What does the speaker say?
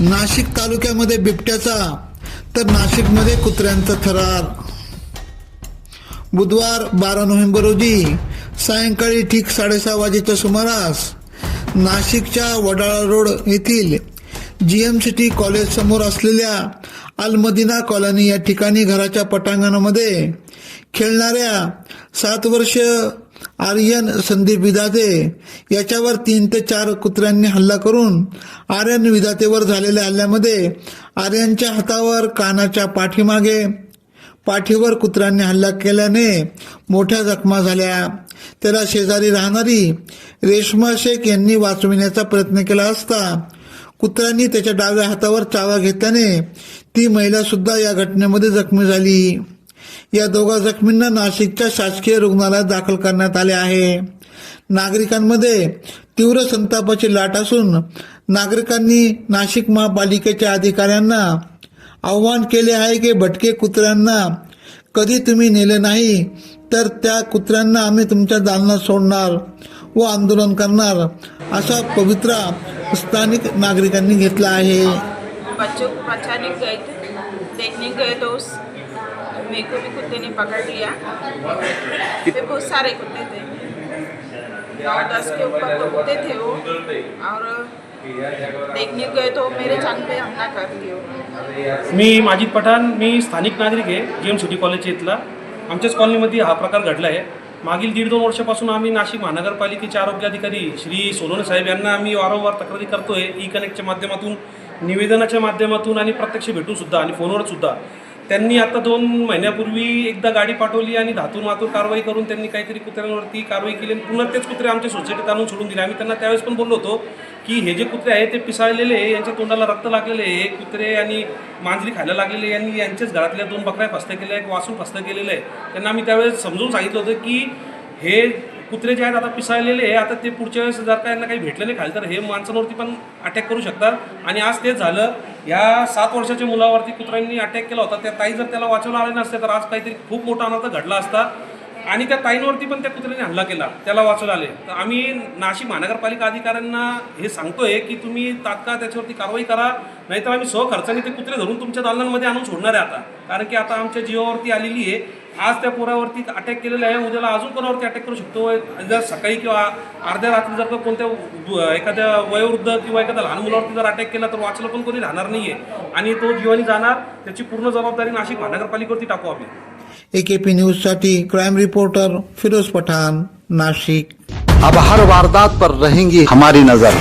नाशिक तालुक्यामध्ये बिबट्याचा तर नाशिकमध्ये कुत्र्यांचा थरार. बुधवार बारा नोव्हेंबर रोजी सायंकाळी ठीक साडेसहा वाजेच्या सुमारास नाशिकच्या वडाळा रोड येथील जी एम सिटी कॉलेज समोर असलेल्या अलमदिना कॉलनी या ठिकाणी घराच्या पटांगणामध्ये खेळणाऱ्या सात वर्ष आर्यन संदीप विधाते याच्यावर तीन ते चार कुत्र्यांनी हल्ला करून आर्यन विधातेवर झालेल्या हल्ल्यामध्ये आर्यनच्या हातावर कानाच्या पाठीमागे पाठीवर कुत्र्यांनी हल्ला केल्याने मोठ्या जखमा झाल्या. त्याला शेजारी राहणारी रेश्मा शेख यांनी वाचविण्याचा प्रयत्न केला असता कुत्र्यांनी त्याच्या डाव्या हातावर चावा घेतल्याने ती महिला सुद्धा या घटनेमध्ये जखमी झाली. या दोघा जखमींना नाशिकच्या शासकीय रुग्णालयात दाखल करण्यात आले आहे. नागरिकांमध्ये तीव्र संतापाची लाट असून नागरिकांनी नाशिक महापालिकेच्या अधिकाऱ्यांना आव्हान केले आहे की भटके कुत्र्यांना कधी तुम्ही नेले नाही तर त्या कुत्र्यांना आम्ही तुमच्या दालनात सोडणार व आंदोलन करणार असा पवित्रा स्थानिक नागरिकांनी घेतला आहे. देखने गए तो उस मेरे को भी कुत्ते ने पकड़ लिया। फिर बहुत सारे कुत्ते थे। नौ दस के ऊपर तो कुत्ते थे वो। और देखने गए तो मेरे जान पे हमला कर दिया। मी माजिद पठाण मी स्थानिक नागरिक आहे जी एम सिटी कॉलेज इथला. आमच्याच कॉलनीमध्ये हा प्रकार घडला आहे. मागील दीड दोन वर्षापासून आम्ही नाशिक महानगरपालिकेचे आरोग्य अधिकारी श्री सोनवणे साहेब यांना आम्ही वारंवार तक्रारी करतोय. ई कनेक्टच्या माध्यमातून निवेदनाच्या माध्यमातून आणि प्रत्यक्ष भेटून सुद्धा आणि फोनवर सुद्धा. त्यांनी आता दोन महिन्यापूर्वी एकदा गाडी पाठवली आणि धातून मातूर कारवाई करून त्यांनी काहीतरी कुत्र्यांवरती कारवाई केली आणि पुन्हा तेच कुत्रे आमच्या सोसायटीत आणून सोडून दिले. आम्ही त्यांना त्यावेळेस पण बोललो होतो की हे जे कुत्रे आहे ते पिसाळलेले आहे, यांच्या तोंडाला रक्त लागलेले आहे. हे कुत्रे आणि मांजरी खायला लागलेले यांनी आणि यांच्याच घरातल्या दोन बकऱ्या फस्त्या केल्या एक वासून फस्त केलेलं आहे त्यांना आम्ही त्यावेळेस समजून सांगितलं होतं की हे कुत्रे जे आहेत आता पिसाळलेले आहे आता ते पुढच्या वेळेस जर का यांना काही भेटलं नाही खाली तर हे माणसांवरती पण अटॅक करू शकतात. आणि आज तेच झालं. या सात वर्षाच्या मुलावरती कुत्र्यांनी अटॅक केला होता. त्या ताई जर त्याला वाचवला आले नसते तर आज काहीतरी खूप मोठा अनर्थ घडला असता. आणि त्या ताईंवरती पण त्या कुत्र्याने हल्ला केला. त्याला वाचवलं आले. तर आम्ही नाशिक महानगरपालिका अधिकाऱ्यांना हे सांगतोय की तुम्ही तात्काळ त्याच्यावरती कारवाई करा. नाहीतर आम्ही सहखर्चाने ते कुत्रे धरून तुमच्या दालनांमध्ये आणून सोडणार आहे आता. कारण की आता आमच्या जीवावरती आलेली आहे. आज त्या पोरावरती अटॅक केलेला आहे. उद्याला अजून कोणावरती अटॅक करू शकतो? जर सकाळी किंवा अर्ध्या रात्री जर का कोणत्या एखाद्या वयोवृद्ध किंवा एखाद्या लहान मुलावरती जर अटॅक केला तर वाचलं पण कोणी राहणार नाही आहे आणि तो जीवानी जाणार. त्याची पूर्ण जबाबदारी नाशिक महानगरपालिकेवरती टाकू आम्ही. ए केपी न्यूज़ न्यूजसाठी क्राईम रिपोर्टर फिरोज पठाण नाशिक. अब हर वारदात पर रहेंगी हमारी नजर।